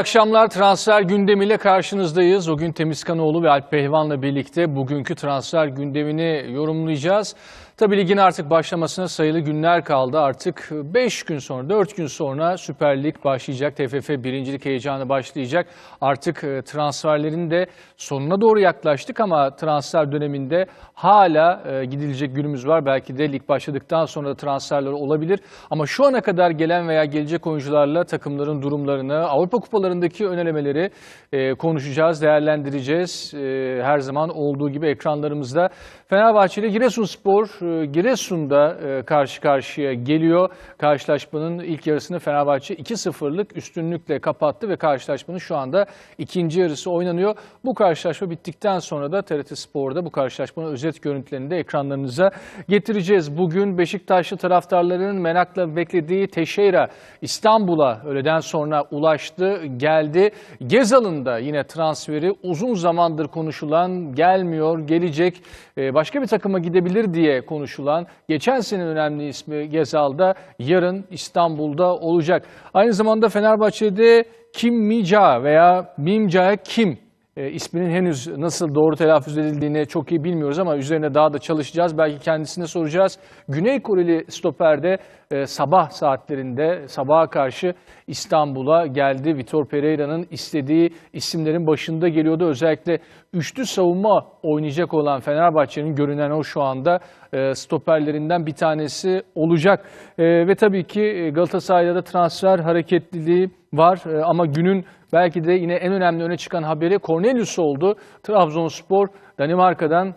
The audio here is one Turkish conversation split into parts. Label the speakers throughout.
Speaker 1: akşamlar transfer gündemiyle karşınızdayız. O gün Temizkanoğlu ve Alp Pehlivan'la birlikte bugünkü transfer gündemini yorumlayacağız. Tabii ligin artık başlamasına sayılı günler kaldı. Artık 5 gün sonra, 4 gün sonra Süper Lig başlayacak. TFF birincilik heyecanı başlayacak. Artık e, transferlerin de sonuna doğru yaklaştık ama transfer döneminde hala e, gidilecek günümüz var. Belki de lig başladıktan sonra da transferler olabilir. Ama şu ana kadar gelen veya gelecek oyuncularla takımların durumlarını, Avrupa kupalarındaki önelemeleri e, konuşacağız, değerlendireceğiz. Her zaman olduğu gibi ekranlarımızda. Fenerbahçe ile Giresunspor Giresun'da e, karşı karşıya geliyor. Karşılaşmanın ilk yarısını Fenerbahçe 2-0'lık üstünlükle kapattı ve karşılaşmanın şu anda ikinci yarısı oynanıyor. Bu karşılaşma bittikten sonra da TRT Spor'da bu karşılaşmanın özet görüntülerini de ekranlarınıza getireceğiz. Bugün Beşiktaşlı taraftarların merakla beklediği Teşeyra İstanbul'a öğleden sonra ulaştı, geldi. Gezal'ın da yine transferi uzun zamandır konuşulan, gelmiyor, gelecek, e, başka bir takıma gidebilir diye konuşulan, geçen sene önemli ismi Gezal'da yarın İstanbul'da olacak. Aynı zamanda Fenerbahçe'de Kim Mica veya Mimca Kim e, isminin henüz nasıl doğru telaffuz edildiğini çok iyi bilmiyoruz ama üzerine daha da çalışacağız. Belki kendisine soracağız. Güney Koreli stoperde e, sabah saatlerinde sabaha karşı İstanbul'a geldi. Vitor Pereira'nın istediği isimlerin başında geliyordu. Özellikle üçlü savunma oynayacak olan Fenerbahçe'nin görünen o şu anda e, stoperlerinden bir tanesi olacak. E, ve tabii ki e, Galatasaray'da da transfer hareketliliği var E, ama günün belki de yine en önemli öne çıkan haberi Cornelius oldu. Trabzonspor Danimarka'dan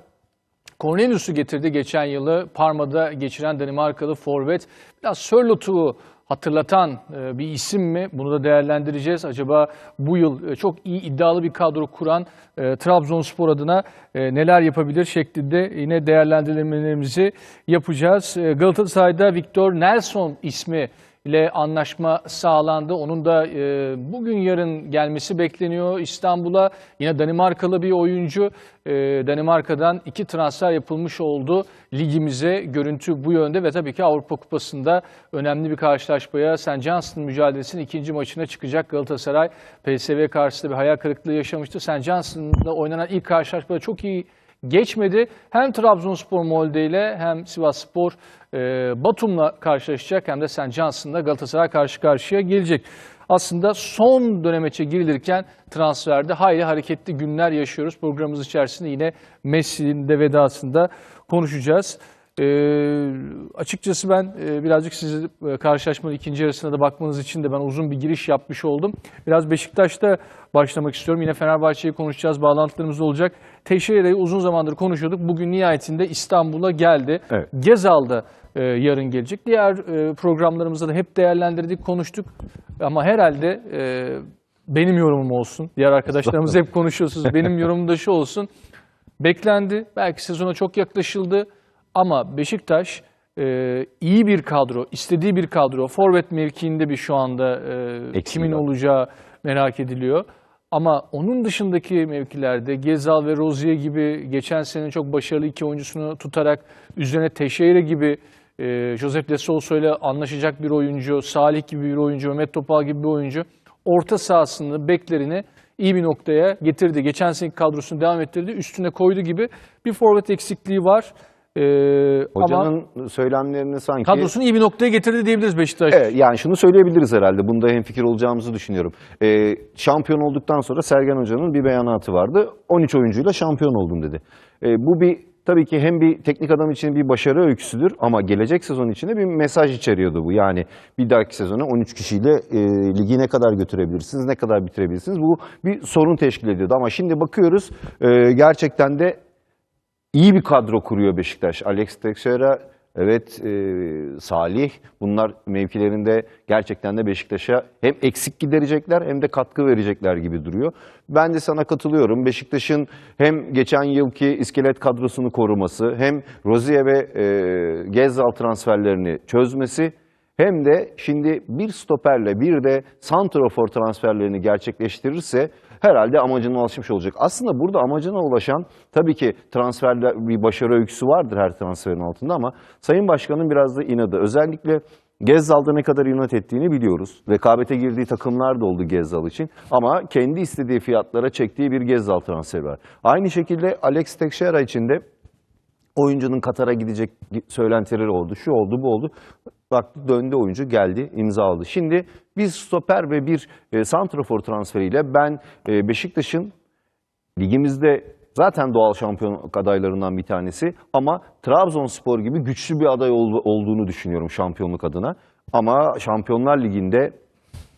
Speaker 1: Cornelius'u getirdi geçen yılı Parma'da geçiren Danimarkalı forvet. Biraz Sörlot'u hatırlatan e, bir isim mi? Bunu da değerlendireceğiz. Acaba bu yıl e, çok iyi iddialı bir kadro kuran e, Trabzonspor adına neler yapabilir şeklinde yine değerlendirmelerimizi yapacağız. Galatasaray'da Victor Nelson ismi ile anlaşma sağlandı. Onun da e, bugün yarın gelmesi bekleniyor İstanbul'a. Yine Danimarkalı bir oyuncu. E, Danimarka'dan iki transfer yapılmış oldu. Ligimize görüntü bu yönde ve tabii ki Avrupa Kupası'nda önemli bir karşılaşmaya St. Johnston mücadelesinin ikinci maçına çıkacak Galatasaray. PSV karşısında bir hayal kırıklığı yaşamıştı. St. Johnston'da oynanan ilk karşılaşmada çok iyi geçmedi. Hem Trabzonspor Molde ile hem Sivasspor e, Batum'la karşılaşacak hem de St. Johnson'la Galatasaray karşı karşıya gelecek. Aslında son dönemeçe girilirken transferde hayli hareketli günler yaşıyoruz. Programımız içerisinde yine Messi'nin de vedasında konuşacağız. E, açıkçası ben e, birazcık sizi e, karşılaşmanın ikinci yarısına da bakmanız için de ben uzun bir giriş yapmış oldum. Biraz Beşiktaş'ta başlamak istiyorum. Yine Fenerbahçe'yi konuşacağız, bağlantılarımız olacak. Teixeira'yı uzun zamandır konuşuyorduk. Bugün nihayetinde İstanbul'a geldi.
Speaker 2: Evet.
Speaker 1: Gezal'da e, yarın gelecek. Diğer e, programlarımızda da hep değerlendirdik, konuştuk. Ama herhalde e, benim yorumum olsun. Diğer arkadaşlarımız hep konuşuyorsunuz. Benim yorumum da şu olsun. Beklendi. Belki sezona çok yaklaşıldı. Ama Beşiktaş e, iyi bir kadro, istediği bir kadro. Forvet mevkiinde bir şu anda e, kimin
Speaker 2: var.
Speaker 1: olacağı merak ediliyor. Ama onun dışındaki mevkilerde Gezal ve Rozier gibi geçen sene çok başarılı iki oyuncusunu tutarak üzerine Teixeira gibi e, Josep de Sousa ile anlaşacak bir oyuncu, Salih gibi bir oyuncu, Mehmet Topal gibi bir oyuncu orta sahasını, beklerini iyi bir noktaya getirdi. Geçen seneki kadrosunu devam ettirdi. Üstüne koydu gibi bir forvet eksikliği var. E, ama
Speaker 2: Hocanın söylemlerini sanki...
Speaker 1: kadrosunu iyi bir noktaya getirdi diyebiliriz Beşiktaş.
Speaker 2: Evet, yani şunu söyleyebiliriz herhalde. Bunda hemfikir olacağımızı düşünüyorum. Ee, şampiyon olduktan sonra Sergen Hoca'nın bir beyanatı vardı. 13 oyuncuyla şampiyon oldum dedi. Ee, bu bir tabii ki hem bir teknik adam için bir başarı öyküsüdür ama gelecek sezon için de bir mesaj içeriyordu bu. Yani bir dahaki sezona 13 kişiyle e, ligi ne kadar götürebilirsiniz, ne kadar bitirebilirsiniz? Bu bir sorun teşkil ediyordu ama şimdi bakıyoruz e, gerçekten de iyi bir kadro kuruyor Beşiktaş. Alex Teixeira, evet e, Salih bunlar mevkilerinde gerçekten de Beşiktaş'a hem eksik giderecekler hem de katkı verecekler gibi duruyor. Ben de sana katılıyorum. Beşiktaş'ın hem geçen yılki iskelet kadrosunu koruması hem Rozier ve e, Gezzal transferlerini çözmesi hem de şimdi bir stoperle bir de santrafor transferlerini gerçekleştirirse herhalde amacına ulaşmış olacak. Aslında burada amacına ulaşan tabii ki transferde bir başarı öyküsü vardır her transferin altında ama Sayın Başkan'ın biraz da inadı. Özellikle Gezzal'da ne kadar inat ettiğini biliyoruz. Rekabete girdiği takımlar da oldu Gezzal için. Ama kendi istediği fiyatlara çektiği bir Gezzal transferi var. Aynı şekilde Alex Teixeira için de oyuncunun Katar'a gidecek söylentileri oldu. Şu oldu, bu oldu. Bak döndü oyuncu geldi, imza aldı. Şimdi bir stoper ve bir e, santrafor transferiyle ben e, Beşiktaş'ın ligimizde zaten doğal şampiyon adaylarından bir tanesi ama Trabzonspor gibi güçlü bir aday ol- olduğunu düşünüyorum şampiyonluk adına. Ama Şampiyonlar Ligi'nde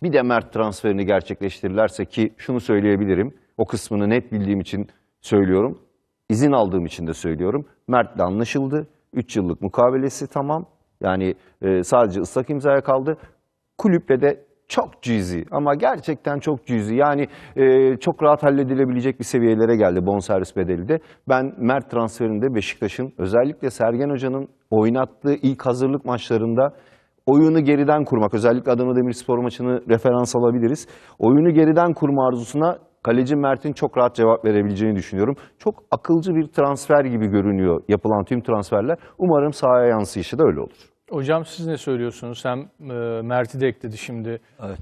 Speaker 2: bir de Mert transferini gerçekleştirirlerse ki şunu söyleyebilirim. O kısmını net bildiğim için söylüyorum. İzin aldığım için de söylüyorum. Mert'le anlaşıldı. 3 yıllık mukabelesi tamam. Yani e, sadece ıslak imzaya kaldı. Kulüple de çok cüzi ama gerçekten çok cüzi. Yani e, çok rahat halledilebilecek bir seviyelere geldi bonservis bedeli de. Ben Mert transferinde Beşiktaş'ın özellikle Sergen Hoca'nın oynattığı ilk hazırlık maçlarında oyunu geriden kurmak, özellikle Adana Demirspor maçını referans alabiliriz. Oyunu geriden kurma arzusuna kaleci Mert'in çok rahat cevap verebileceğini düşünüyorum. Çok akılcı bir transfer gibi görünüyor yapılan tüm transferler. Umarım sahaya yansıyışı da öyle olur.
Speaker 1: Hocam siz ne söylüyorsunuz? Hem e, Mert'i de ekledi şimdi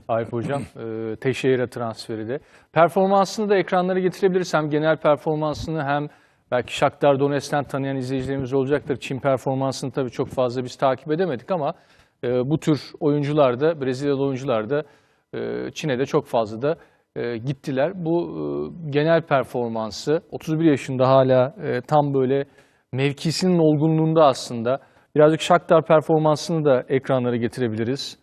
Speaker 1: Arif Hocam. E, Teixeira transferi de. Performansını da ekranlara getirebiliriz. Hem genel performansını hem belki Shakhtar Donetsk'ten tanıyan izleyicilerimiz olacaktır. Çin performansını tabii çok fazla biz takip edemedik ama e, bu tür oyuncular da, Brezilyalı oyuncular da e, Çin'e de çok fazla da e, gittiler. Bu e, genel performansı 31 yaşında hala e, tam böyle mevkisinin olgunluğunda aslında. Birazcık Shakhtar performansını da ekranlara getirebiliriz.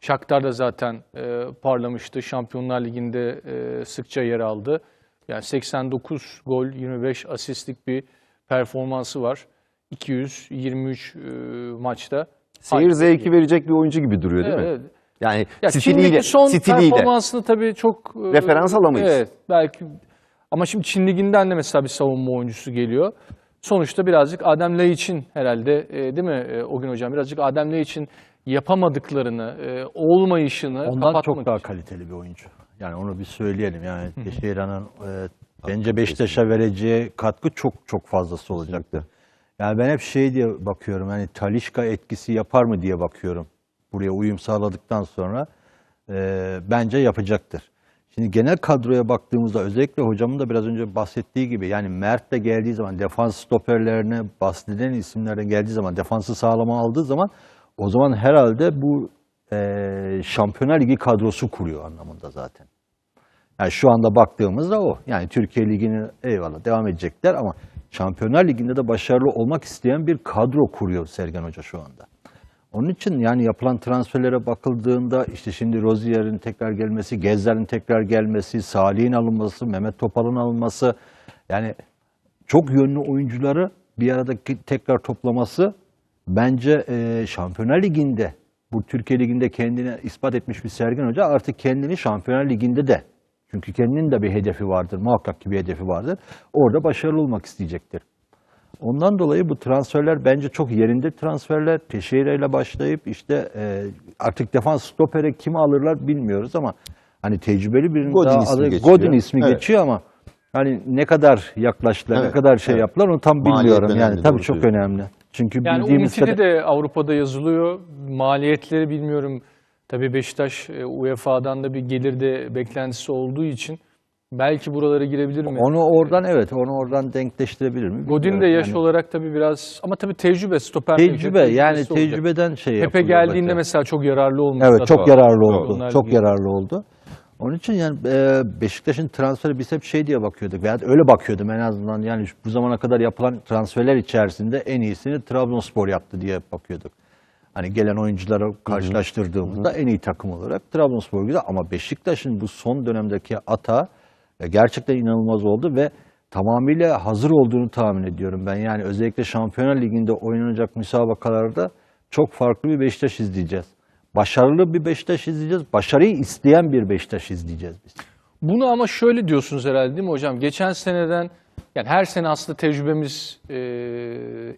Speaker 1: Shakhtar da zaten e, parlamıştı. Şampiyonlar Ligi'nde e, sıkça yer aldı. Yani 89 gol, 25 asistlik bir performansı var. 223 e, maçta.
Speaker 2: Seyir zevki verecek bir oyuncu gibi duruyor değil mi?
Speaker 1: Evet.
Speaker 2: Yani
Speaker 1: Ya
Speaker 2: stiliyle,
Speaker 1: Çin'deki son
Speaker 2: stiliyle.
Speaker 1: performansını tabii çok... e,
Speaker 2: Referans alamayız.
Speaker 1: Evet, belki... Ama şimdi Çin Ligi'nden de mesela bir savunma oyuncusu geliyor. Sonuçta birazcık Adem Laiç'in herhalde e, değil mi e, o gün hocam? Birazcık Adem Laiç'in yapamadıklarını, e, olmayışını
Speaker 3: Ondan
Speaker 1: kapatmak
Speaker 3: çok daha
Speaker 1: için.
Speaker 3: kaliteli bir oyuncu. Yani onu bir söyleyelim. Yani Teixeira'nın e, bence Beşiktaş'a vereceği katkı çok çok fazlası olacaktı. Yani ben hep şey diye bakıyorum. Yani Talişka etkisi yapar mı diye bakıyorum. Buraya uyum sağladıktan sonra e, bence yapacaktır. Şimdi genel kadroya baktığımızda özellikle hocamın da biraz önce bahsettiği gibi yani Mert de geldiği zaman defans stoperlerine bahsedilen isimlerden geldiği zaman defansı sağlama aldığı zaman o zaman herhalde bu e, Şampiyonlar Ligi kadrosu kuruyor anlamında zaten. Yani şu anda baktığımızda o. Yani Türkiye Ligi'ni eyvallah devam edecekler ama Şampiyonlar Ligi'nde de başarılı olmak isteyen bir kadro kuruyor Sergen Hoca şu anda. Onun için yani yapılan transferlere bakıldığında işte şimdi Rozier'in tekrar gelmesi, Gezzer'in tekrar gelmesi, Salih'in alınması, Mehmet Topal'ın alınması yani çok yönlü oyuncuları bir arada tekrar toplaması bence e, Şampiyonlar Ligi'nde bu Türkiye Ligi'nde kendini ispat etmiş bir Sergen Hoca artık kendini Şampiyonlar Ligi'nde de çünkü kendinin de bir hedefi vardır, muhakkak ki bir hedefi vardır. Orada başarılı olmak isteyecektir. Ondan dolayı bu transferler bence çok yerinde transferler. Teixeira ile başlayıp işte e, artık defans stopere kimi alırlar bilmiyoruz ama hani tecrübeli birinin
Speaker 2: Godin
Speaker 3: daha
Speaker 2: ismi geçiyor.
Speaker 3: Godin ismi
Speaker 2: Evet.
Speaker 3: geçiyor ama hani ne kadar yaklaştılar, ne
Speaker 2: Evet,
Speaker 3: kadar şey
Speaker 2: evet.
Speaker 3: yaptılar onu tam
Speaker 2: Maliyet
Speaker 3: bilmiyorum.
Speaker 2: önemli,
Speaker 3: Yani tabii
Speaker 2: doğru
Speaker 3: çok
Speaker 2: söylüyorsun.
Speaker 3: önemli. Çünkü
Speaker 1: Yani
Speaker 3: bildiğimiz
Speaker 1: Umtiti
Speaker 3: kadar
Speaker 1: de Avrupa'da yazılıyor. Maliyetleri bilmiyorum. Tabii Beşiktaş e, UEFA'dan da bir gelir de beklentisi olduğu için belki buralara girebilir mi?
Speaker 3: onu oradan evet onu oradan denkleştirebilir mi?
Speaker 1: Godin de yaş
Speaker 3: Yani
Speaker 1: olarak tabii biraz ama tabii tecrübe stoper
Speaker 3: tecrübe yani
Speaker 1: olacak.
Speaker 3: tecrübeden şey
Speaker 1: Pepe geldiğinde
Speaker 3: zaten.
Speaker 1: mesela çok yararlı olmuş.
Speaker 3: Evet çok yararlı oldu.
Speaker 1: Şampiyonlar
Speaker 3: Çok
Speaker 1: Ligi.
Speaker 3: yararlı oldu. Onun için yani e, Beşiktaş'ın transferi biz hep şey diye bakıyorduk veya öyle bakıyordum en azından yani bu zamana kadar yapılan transferler içerisinde en iyisini Trabzonspor yaptı diye bakıyorduk. Hani gelen oyuncuları karşılaştırdığımızda en iyi takım olarak Trabzonspor güzel ama Beşiktaş'ın bu son dönemdeki ata gerçekten inanılmaz oldu ve tamamıyla hazır olduğunu tahmin ediyorum ben. Yani özellikle Şampiyonlar Ligi'nde oynanacak müsabakalarda çok farklı bir Beşiktaş izleyeceğiz. Başarılı bir Beşiktaş izleyeceğiz. Başarıyı isteyen bir Beşiktaş izleyeceğiz biz.
Speaker 1: Bunu ama şöyle diyorsunuz herhalde değil mi hocam? Geçen seneden yani her sene aslında tecrübemiz e,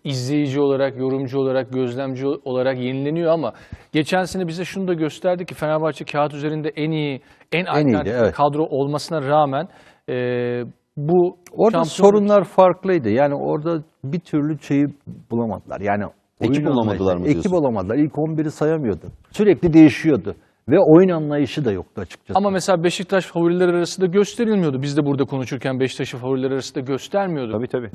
Speaker 1: izleyici olarak, yorumcu olarak, gözlemci olarak yenileniyor ama geçen sene bize şunu da gösterdi ki Fenerbahçe kağıt üzerinde en iyi, en, alternatif
Speaker 3: evet.
Speaker 1: kadro olmasına rağmen e, bu
Speaker 3: Orada
Speaker 1: şampiyonluk-
Speaker 3: sorunlar farklıydı. Yani orada bir türlü şeyi bulamadılar. Yani
Speaker 2: Ekip olamadılar mı
Speaker 3: Ekip
Speaker 2: diyorsun?
Speaker 3: olamadılar. İlk 11'i sayamıyordu. Sürekli değişiyordu. Ve oyun anlayışı da yoktu açıkçası.
Speaker 1: Ama mesela Beşiktaş favoriler arasında gösterilmiyordu. Biz de burada konuşurken Beşiktaş'ı favoriler arasında göstermiyorduk.
Speaker 2: Tabii tabii.